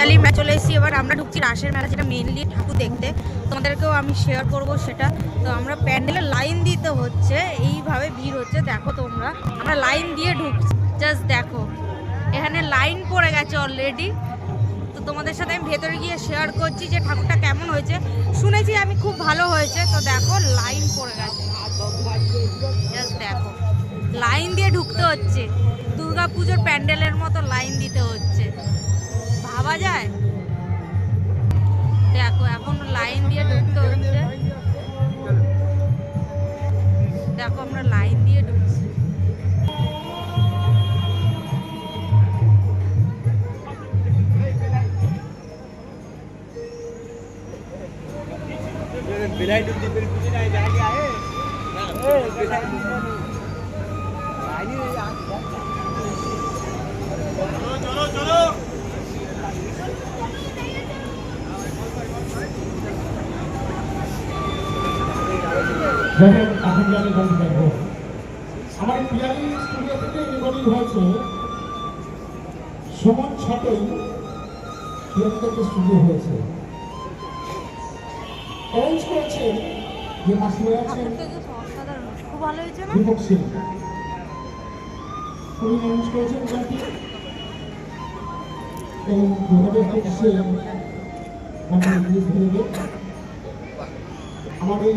পিয়ালি মেলা চলে এসেছি। এবার আমরা ঢুকছি রাসের মেলা, যেটা মেনলি ঠাকুর দেখতে। তোমাদেরকেও আমি শেয়ার করব সেটা। তো আমরা প্যান্ডেলে লাইন দিতে হচ্ছে। এইভাবে ভিড় হচ্ছে। দেখো তোমরা। আমরা লাইন দিয়ে ঢুকছি। জাস্ট দেখো। এখানে লাইন পড়ে গেছে অলরেডি তো তোমাদের সাথে আমি ভেতরে গিয়ে শেয়ার করছি যে ঠাকুরটা কেমন হয়েছে। শুনেছি আমি খুব ভালো হয়েছে। তো দেখো লাইন পড়ে গেছে। জাস্ট দেখো। লাইন দিয়ে ঢুকতে হচ্ছে। দুর্গা পুজোর প্যান্ডেলের মতো ভাবা যায় দেখো এখন লাইন দিয়ে ঢুকতে হচ্ছে দেখো আমরা লাইন দিয়ে ঢুকছি बिलाई डूब दी फिर कुछ नहीं जाके आए बिलाई দেখেন এখন আমি বলতে পারব আমার পিয়ালি স্টুডিও থেকে রেকর্ডিং হয়েছে সমান ছটেই পিয়ালি থেকে স্টুডিও হয়েছে। অ্যারেঞ্জ করেছে যে মাসিরা আছেন খুব ভালো হয়েছে না? দীপক সিং। উনি অ্যারেঞ্জ করেছেন গানটি এবং দু হাজার গেছে আমার এই